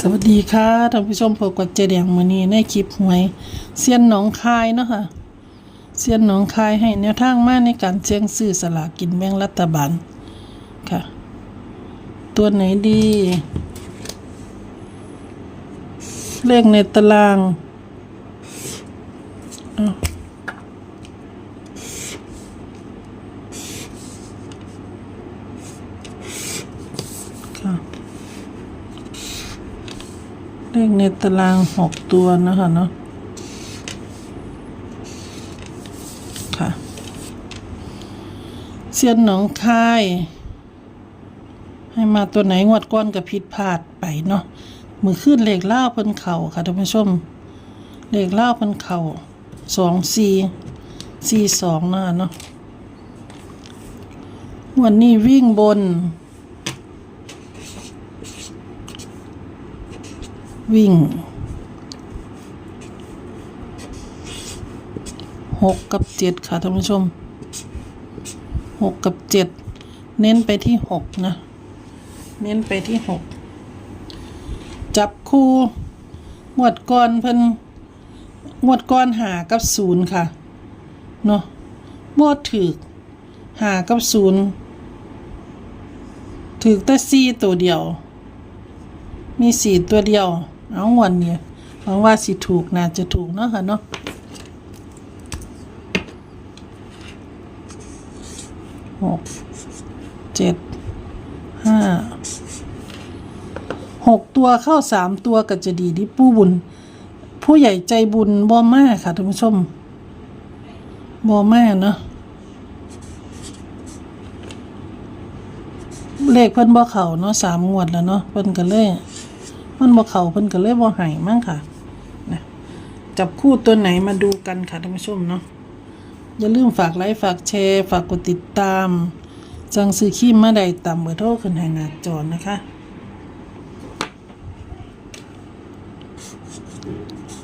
สวัสดีค่ะท่านผู้ชมพบกับเจแดงมือนี้ในคลิปหวยเซียนหนองคายเนาะค่ะเซียนหนองคายให้แนวทางมาในการเสี่ยงซื้อสลากกินแบ่งรัฐบาลค่ะ ตัวไหนดี เลขในตารางอ้าว เลขในตารางหกตัวนะคะเนาะค่ะเซียนหนองคาย ให้มาตัวไหนงวดก้อนกับผิดพลาดไปเนาะมือขึ้นเลขเล่าเพิ่นเข่าค่ะท่านผู้ชม เลขเล่าเพิ่นเข่าสองสี่สี่สองหนะคะเนาะวันนี้วิ่งบน วิ่งหกกับเจ็ดค่ะท่านผู้ชมหกกับเจ็ดเน้นไปที่หกนะ เน้นไปที่หกจับคู่งวดก้อนเพิ่นงวดก้อนหากับศูนย์ค่ะเนาะบวดถือกหากับศูนย์ถือกแต่สี่ตัวเดียว มีสี่ตัวเดียว เอาวันเนี่ยหวังว่าสิถูกน่าจะถูกเนาะค่ะเนาะหกเจ็ดห้าหกตัวเข้าสามตัวก็จะดีที่ผู้บุญ ผู้ใหญ่ใจบุญบ่มาค่ะท่านผู้ชมบ่มาเนาะเลขเพิ่นบ่เข้าเนาะสามงวดแล้วเนาะเพิ่นก็เลย มันบ่เขาเพิ่นก็เลยบ่ให้มั้งค่ะนะจับคู่ตัวไหนมาดูกันค่ะท่านผู้ชมเนาะอย่าลืมฝากไลค์ฝากแชร์ฝากกดติดตาม จังซื้อขี้มาได้ตามเบอร์โทรขึ้นให้หน้าจอนะคะ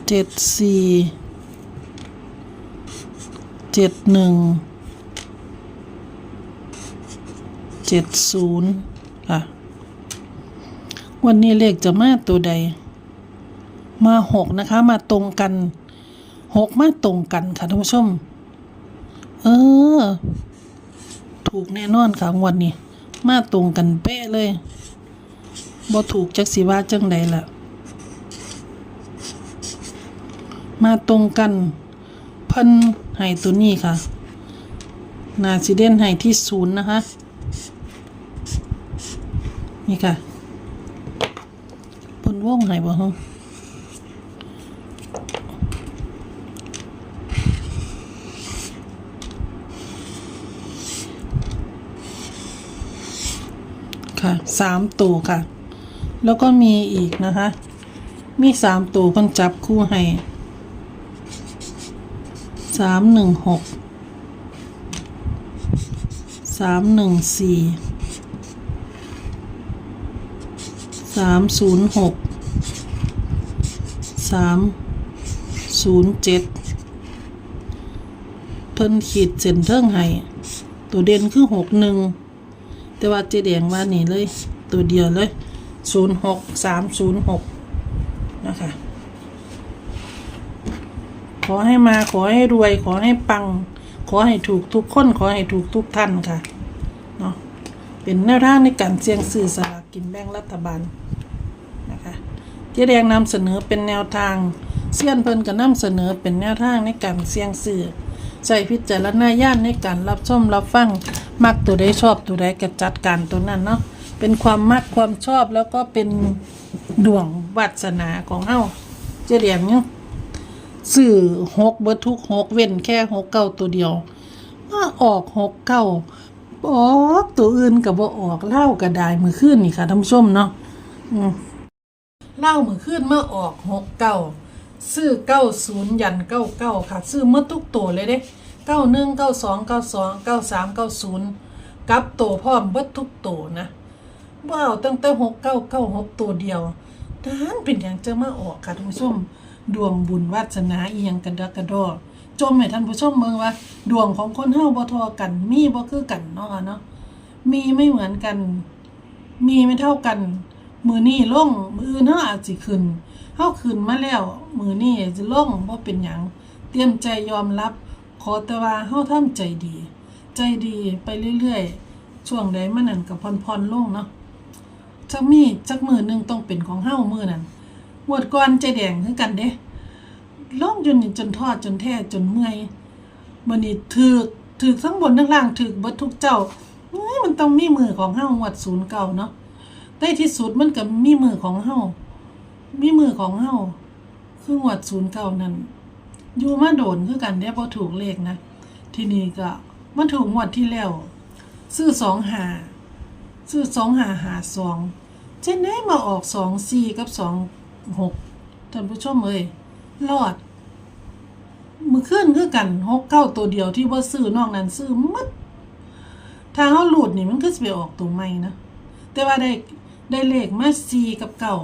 เจ็ดสี่เจ็ดหนึ่งเจ็ดศูนย์ค่ะ วันนี้เลขจะมาตัวใด มาหกนะคะ มาตรงกันหกมาตรงกันค่ะท่านผู้ชม เออ ถูกแน่นอนค่ะงวันนี้ มาตรงกันเป๊ะเลยบ่ถูกจักสิว่าจังใดล่ะ มาตรงกันเพิ่นให้ตัวนี้ค่ะ นาซิเดนให้ที่ศูนย์นะคะ นี่ค่ะ วงไหนบ่ฮะค่ะสามตัวค่ะ แล้วก็มีอีกนะคะ มีสามตัวคนจับคู่ให้สามหนึ่งหกสามหนึ่งสี่สามศูนย์หก สามศูนย์เจ็ดเพิ่นขีดเส้นเทิงให้ตัวเด่นคือหกหนึ่งแต่ว่าเจแดงว่านี่เลย ตัวเดียวเลยศูนย์หกสามศูนย์หกนะคะขอให้มาขอให้รวย ขอให้ปัง ขอให้ถูกทุกคน ขอให้ถูกทุกท่านค่ะเนาะเป็นแนวทางในการเสี่ยงซื้อสลากกินแบ่งรัฐบาล เจ๊แดงนำเสนอเป็นแนวทางเซียนเพิ่นก็นำเสนอเป็นแนวทางในการเสี่ยงซื้อใช้พิจารณาญาณในการรับชมรับฟังมักตัวใดชอบตัวใดก็จัดการตัวนั้นเนาะเป็นความมักความชอบแล้วก็เป็นดวงวาสนาของเฮาเจ๊แดงเนี่ยซื้อหกเบิดทุกหกเว้นแค่หกเก้าตัวเดียวมาออกหกเก้าออกตัวอื่นกับบ่ออกเล่าก็ไดมือขึ้นนี่ค่ะท่านผู้ชมเนาะอืม เล่ามือขึ้นเมื่อออกหกเก้าซื้อเก้าศูนย์ยันเก้าเก้าค่ะ ซื้อเมื่อทุกตัวเลยเด้เก้าหนึ่งเก้าสองเก้าสองเก้าสามเก้าศูนย์กับตัวพร้อมเบิดทุกตัวนะว้าวตั้งแต่หกเก้าเก้าหกตัวเดียวด้านเป็นอย่างจะมาออกค่ะท่านผู้ชมดวงบุญวาสนาเอียงกันดกระดอจมให้ท่านผู้ชมเมืองว่า ดวงของคนเฮาบ่ทอกัน มีบ่คือกันเนาะเนาะมีไม่เหมือนกัน มีไม่เท่ากัน มือนี้ลงมืออื่นเฮาอาจสิขึ้นเฮาขึ้นมาแล้ว มือนี้จะลงบ่เป็นหยังเตรียมใจยอมรับ ขอแต่ว่าเฮาทำใจดี ใจดีไปเรื่อยๆ ช่วงใดมันนั่นก็ผ่อนๆลงเนาะจักมีจักมือหนึ่งต้องเป็นของเฮามือนั้นงวดก่อนใจแดงคือกันเด้ลงจนจนทอดจนแท้จนเมื่อยมื้อนี้ถึกถึกทั้งบนทั้งล่างถึกเบิดทุกเจ้าเอ้ยมันต้องมีมือของเฮางวด09เนาะ ในที่สุดมันก็มีมือของเฮามีมือของเฮาคือหวดศูนย์เก่านั้นอยู่มาโดนคือกันได้พอถูกเลขนะ ที่นี้ก็มันถูกงวดที่แล้วซื้อสองหาซื้อสองหาหาสองเช่นได้มาออกสองสี่กับสองหกท่านผู้ชมเอ้ยรอดมือขึ้นคือกันหกเก้าตัวเดียวที่ว่าซื้อนอกนั้นซื้อมัดทางเขาหลุดนี่มันก็จะไปออกตัวใหม่นะแต่ว่าได้ ได้เลขมาสี่กับเก่า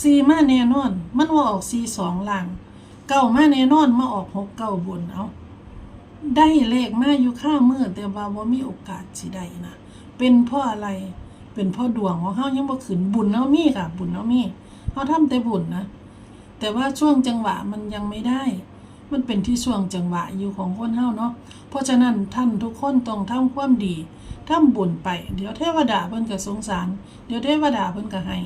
สี่มาแน่นอน มันว่าออกสี่สองล่าง เก้ามาแน่นอนมาออกหกเก้าบนเอาได้เลขมาอยู่ข้ามือแต่ว่าว่ามีโอกาสสิได้นะเป็นเพราะอะไรเป็นเพราะดวงของเฮายังบ่ขึ้นบุญเฮามีค่ะบุญเฮามีเฮาทำแต่บุญนะแต่ว่าช่วงจังหวะมันยังไม่ได้ มันเป็นที่ช่วงจังหวะอยู่ของคนเฮาเนาะเพราะฉะนั้นท่านทุกคนต้องทำความดีทำบุญไป เดี๋ยวเทวดาเพิ่นก็สงสาร เดี๋ยวเทวดาเพิ่นก็ให้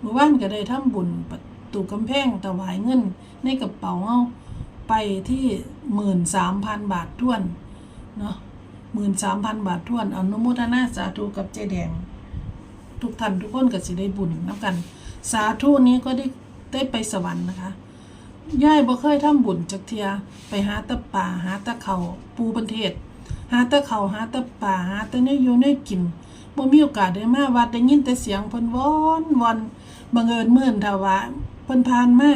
เมื่อวานก็ได้ทำบุญประตูกำแพงถวายเงินในกระเป๋าเฮาไปที่13,000บาทท้วนเนาะ13,000บาทท้วนอนุโมทนาสาธุกับเจแดง ทุกท่านทุกคนก็สิได้บุญนํกัน สาธุนี้ก็ได้ได้ไปสวรรค์นะคะ ย่ายบ่เคยทำบุญจักเทีย ไปหาตะป่าหาตะเขาปูบันเทศ หาตะเขาหาตะป่าหาตะเนื้ออยู่เนื้อกินบ่มีโอกาสได้มาวัดได้ยินแต่เสียงเพิ่นวอนวอนบังเอิญเมื่อนถวายเพิ่นผ่านมา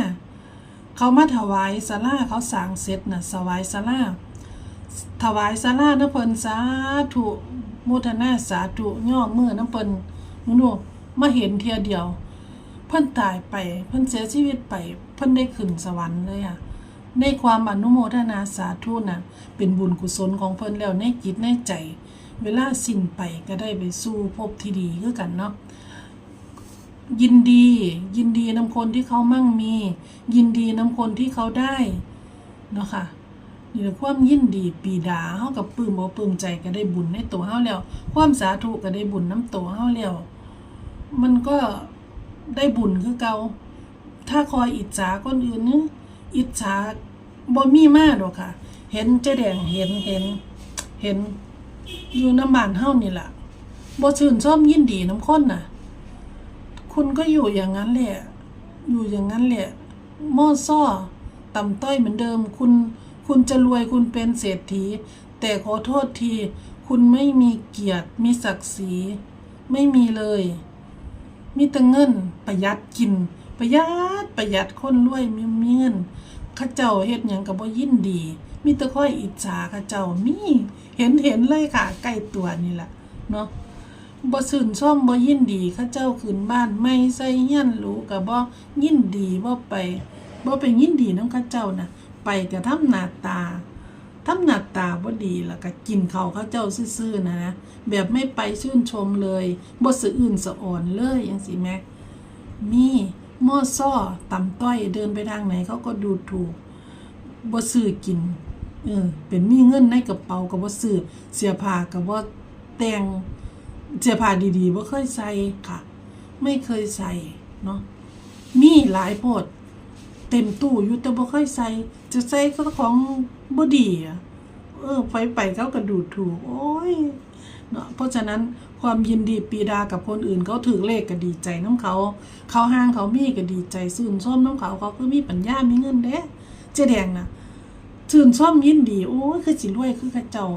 เขามาถวายศาลาเขาสางเสร็จน่ะถวายศาลาถวายศาลาเด้อเพิ่นสาธุโมทนาสาธุย่อมือน้ำเพิ่นมึงดูมาเห็นเทียเดียว เพิ่นตายไปเพิ่นเสียชีวิตไป พิ่นได้ขึ้นสวรรค์เลยค่ะในความอนุโมทนาสาธุน่ะเป็นบุญกุศลของเพิ่นแล้วในจิตในใจ เวลาสิ้นไปก็ได้ไปสู่ภพที่ดีคือกันเนาะยินดี ยินดีนำคนที่เขามั่งมี ยินดีนำคนที่เขาได้เนาะค่ะนี่แหละความยินดีปีดาเฮากับปลื้มบ่ปลื้มใจก็ได้บุญในตัวเฮาแล้ว ความสาธุก็ได้บุญน้ำตัวเฮาแล้ว มันก็ได้บุญคือเก่า ถ้าคอยอิจฉาคนอื่นนี่อิจฉาบ่มีมาดอกค่ะ เห็นเจ๊แดงเห็นเห็น เห็น อยู่น้ำบานเฮานี่แหละบ่ชื่นชมยินดีน้ำคนน่ะ คุณก็อยู่อย่างนั้นแหละ อยู่อย่างนั้นแหละม่อซ้อต่ำต้อยเหมือนเดิม คุณ คุณจะรวยคุณเป็นเศรษฐี แต่ขอโทษที คุณไม่มีเกียรติ มีศักดิ์ศรี ไม่มีเลย มีแต่เงินประหยัดกิน ประหยัดประหยัดคนรวยมีมีเงินข้าเจ้าเฮ็ดหยังก็บ่ยินดี มีแต่ค่อยอิจฉาข้าเจ้ามีเห็นเห็นเลยค่ะ ใกล้ตัวนี่แหละเนาะบ่ชื่นชมบ่ยินดีข้าเจ้าขึ้นบ้านไม่ใส่เฮียนรู้ก็บ่ยินดีบ่ไปบ่ไปยินดีนำเข้าเจ้าน่ะไปก็ทำหน้าตาทำหน้าตาบ่ดีแล้วก็กินเขาวเขาเจ้าซื่อๆนะนะแบบไม่ไปชื่นชมเลยบ่สะอื่นสะอ่อนเลยจังซี่แหมมี มอซ้อต่ำต้อยเดินไปทางไหนเขาก็ดูถูกบ่ซื้อกินเออเป็นมีเงินในกระเป๋าก็บ่ซื้อเสียผ้าก็บ่แต่งเสื้อผ้าดีๆบ่เคยใส่ค่ะ ไม่เคยใส่เนาะมีหลายโพดเต็มตู้อยู่แต่บ่เคยใส่จะใส่ก็ของบ่ดีอะเออไปไปเขาก็ดูถูก โอ้ย เนาะเพราะฉะนั้นความยินดีปีดากับคนอื่นเขาถือเลขก็ดีใจน้ำเขา เขาห้างเขามีก็ดีใจซื่นชมน้ำเขาเขาคือมีปัญญา มีเงินเด้เจ๊แดงนะชื่นชมยินดีโอ้คือสิรวยคือขาเจ้า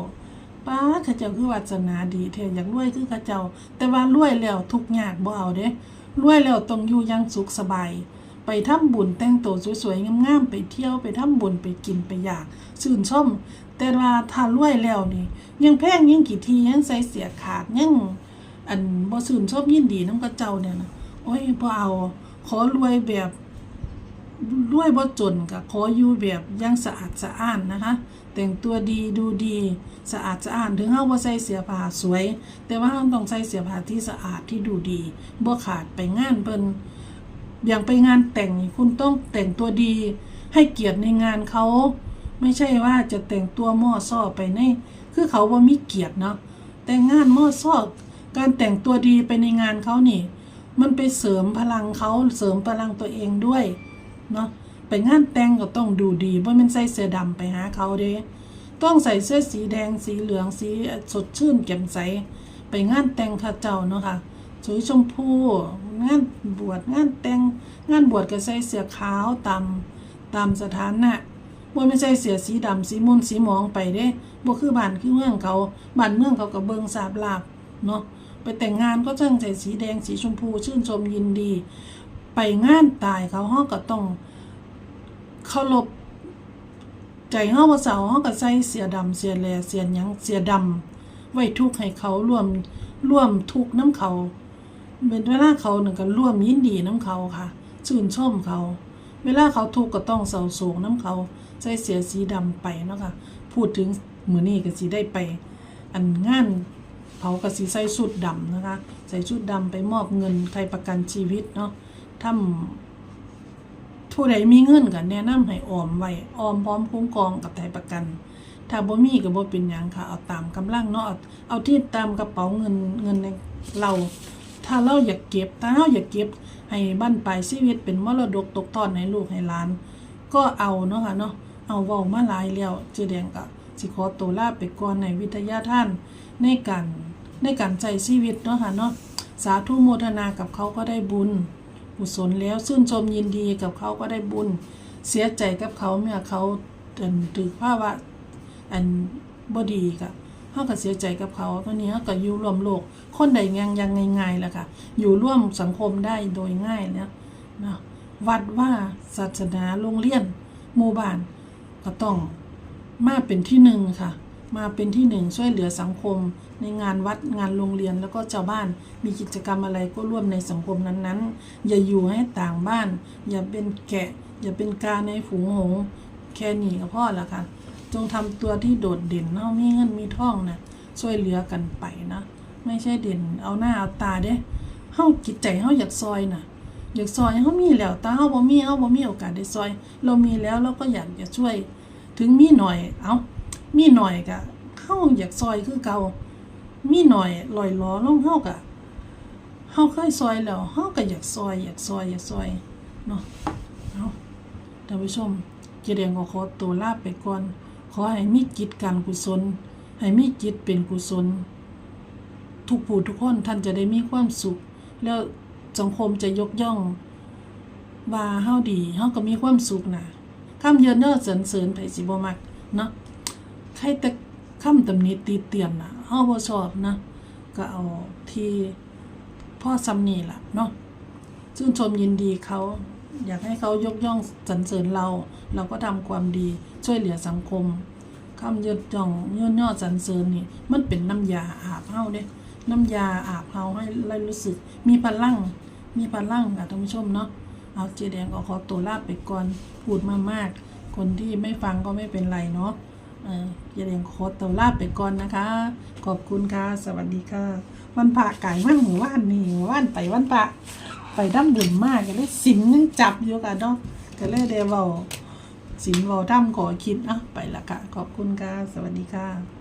ป้าขาเจ้าคือวาสนาดีแท้อยากรวยคือขาเจ้า แต่ว่ารวยแล้วทุกยากบ่เอาเด้รวยแล้วต้องอยู่ยังสุขสบาย ไปทำบุญแต่งตัวสวยๆงามๆไปเที่ยวไปทำบุญไปกินไปอยากชื่นชมแต่ว่าถ้ารวยแล้วนี่ยังแพงยังกี่ทียังใส่เสียขาดยังอันบ่ชื่นชมยินดีน้ำกระเจ้าเนี่ยนะโอ้ยบ่เอา ขอรวยแบบด้วยบ่จนก็ขออยู่แบบยังสะอาดสะอ้านนะคะ แต่งตัวดีดูดีสะอาดสะอ้านถึงเฮาบ่ใส่เสื้อผ้าสวย แต่ว่าเฮาต้องใส่เสื้อผ้าที่สะอาดที่ดูดีบ่ขาดไปงานเพิ่น อย่างไปงานแต่งนี่คุณต้องแต่งตัวดี ให้เกียรติในงานเขา ไม่ใช่ว่าจะแต่งตัวม่อซ้อไปในคือเขาบ่มีเกียรติเนาะแต่งงานม่อซ้อการแต่งตัวดีไปในงานเขานี่ มันไปเสริมพลังเขาเสริมพลังตัวเองด้วยเนาะไปงานแต่งก็ต้องดูดีบ่แม่นใส่เสื้อดำไปหาเขาเด้ต้องใส่เสื้อสีแดงสีเหลืองสีสดชื่นแจ่มใส ไปงานแต่งข้าเจ้าเนาะค่ะสวยชมพู งานบวชงานแต่งงานบวชก็ใส่เสื้อขาวตามตามสถานะบ่ไม่นใส่เสื้อสีดำสีม่นสีหมองไปเด้บ่คือบ้านคือเมืองเขาบ้านเมืองเขาก็เบิงสาบลาบเนาะไปแต่งงานก็จ้างใส่สีแดงสีชมพู ชื่นชมยินดี ไปงานตายเขาเฮาก็ต้องเคารพใจเฮาบ่เศร้าเฮาก็ใส่เสียดำเสียแลเสียหยังเสียดำไว้ทุกข์ให้เขาร่วมร่วมทุกข์น้ำเขา เป็นเวลาเขาหนึ่งก็ร่วมยินดีน้ำเขาค่ะชื่นชมเขา เวลาเขาทุกข์ก็ต้องเศร้าโศกน้ำเขาใส่เสียสีดำไปเนาะค่ะพูดถึงมือนี้ก็สิได้ไป อันงานเผาก็สิใส่ชุดดำนะคะ ใส่ชุดดำไปมอบเงินไทยประกันชีวิตเนาะทำผู้ใดมีเงินก็แนะนำให้ออมไว้ออมพร้อมคุ้มครองกับไทยประกัน ถ้าบ่มีก็บ่เป็นหยังค่ะ เอาตามกำลังเนาะเอาที่ตามกระเป๋าเงินเงินในเรา ถ้าเราอยากเก็บถ้าเราอยากเก็บให้บ้านปลายชีวิตเป็นมรดกตกทอดให้ลูกให้หลาน ก็เอาเนาะค่ะเนาะเอาเว้ามาหลายแล้วเจแดงก็สิขอตัวลาไปก่อนในวิทยาท่านในการในการใจชีวิตเนาะค่ะเนาะสาธุโมทนากับเขาก็ได้บุญกุศลแล้วชื่นชมยินดีกับเขาก็ได้บุญ เสียใจกับเขาเมื่อเขาเดินถือภาวะอันบ่ดีกะ เฮาก็เสียใจกับเขาตอนนี้เฮาก็อยู่ร่วมโลก คนใดยังยังง่ายๆล่ะค่ะ อยู่ร่วมสังคมได้โดยง่ายแล้วนะวัดว่าศาสนาโรงเรียนหมู่บ้านก็ต้องมาเป็นที่หนึ่งค่ะ มาเป็นที่หนึ่งช่วยเหลือสังคม ในงานวัดงานโรงเรียนแล้วก็ชาวบ้านมีกิจกรรมอะไรก็ร่วมในสังคมนั้นๆ อย่าอยู่ให้ต่างบ้าน อย่าเป็นแกะ อย่าเป็นกาในฝูงหงแค่นี้ก็พอละค่ะ จงทำตัวที่โดดเด่นเนาะมีเงินมีท่องนะช่วยเหลือกันไปนะ ไม่ใช่เด่นเอาหน้าเอาตาเด้เฮาจิตใจเฮาอยากซอยน่ะอยากซอยเฮามีแล้วต่เฮาบ่มีเฮาบ่มีโอกาสได้ซอย เรามีแล้วเราก็อยากจะช่วย ถึงมีหน่อย เอามีหน่อยก็เฮาอยากซอยคือเก่ามีหน่อยลอยล้อลงเฮาก็เฮาเคยซอยแล้วเฮาก็อยากซอย อยากซอยอยากซอยเนาะเอาท่านผู้ชมเจเดียงก็ขอตัวลาไปก่อน ขอให้มีจิตการกุศล ให้มีจิตเป็นกุศล ทุกผู้ทุกคนท่านจะได้มีความสุข แล้วสังคมจะยกย่อง ว่าเฮาดีเฮาก็มีความสุขนะคำเยินเนอเสริญเสริญไผสิบ่มักเนาะใครแต่คำตำหนิตีเตียนน่ะเฮาบ่ชอบนะ ก็เอาที่พ่อซำนี่ล่ะเนาะชื่นชมยินดีเขา อยากให้เขายกย่องสรรเสริญเรา เราก็ทำความดีช่วยเหลือสังคมคำยดย่องย่นย่อสรรเสริญนี่มันเป็นน้ำยาอาบเฮาเด้น้ำยาอาบเฮาให้เรารู้สึก มีพลังมีพลังค่ะท่านผู้ชมเนาะเอาเจแดงก็ขอตัวลาไปก่อนพูดมามาก คนที่ไม่ฟังก็ไม่เป็นไรเนาะเออเจแดงขอตัวลาไปก่อนนะคะ ขอบคุณค่ะ สวัสดีค่ะ วันพระไก่มากหมู่บ้านนี่หมู่านไปวันพระ ไปด้ำบุญมากก็เลยสินยังจับอยู่กันเนาะก็เลยเดเวาสินเวาด้มขอคิดอะไปละค่ะขอบคุณค่ะ สวัสดีค่ะ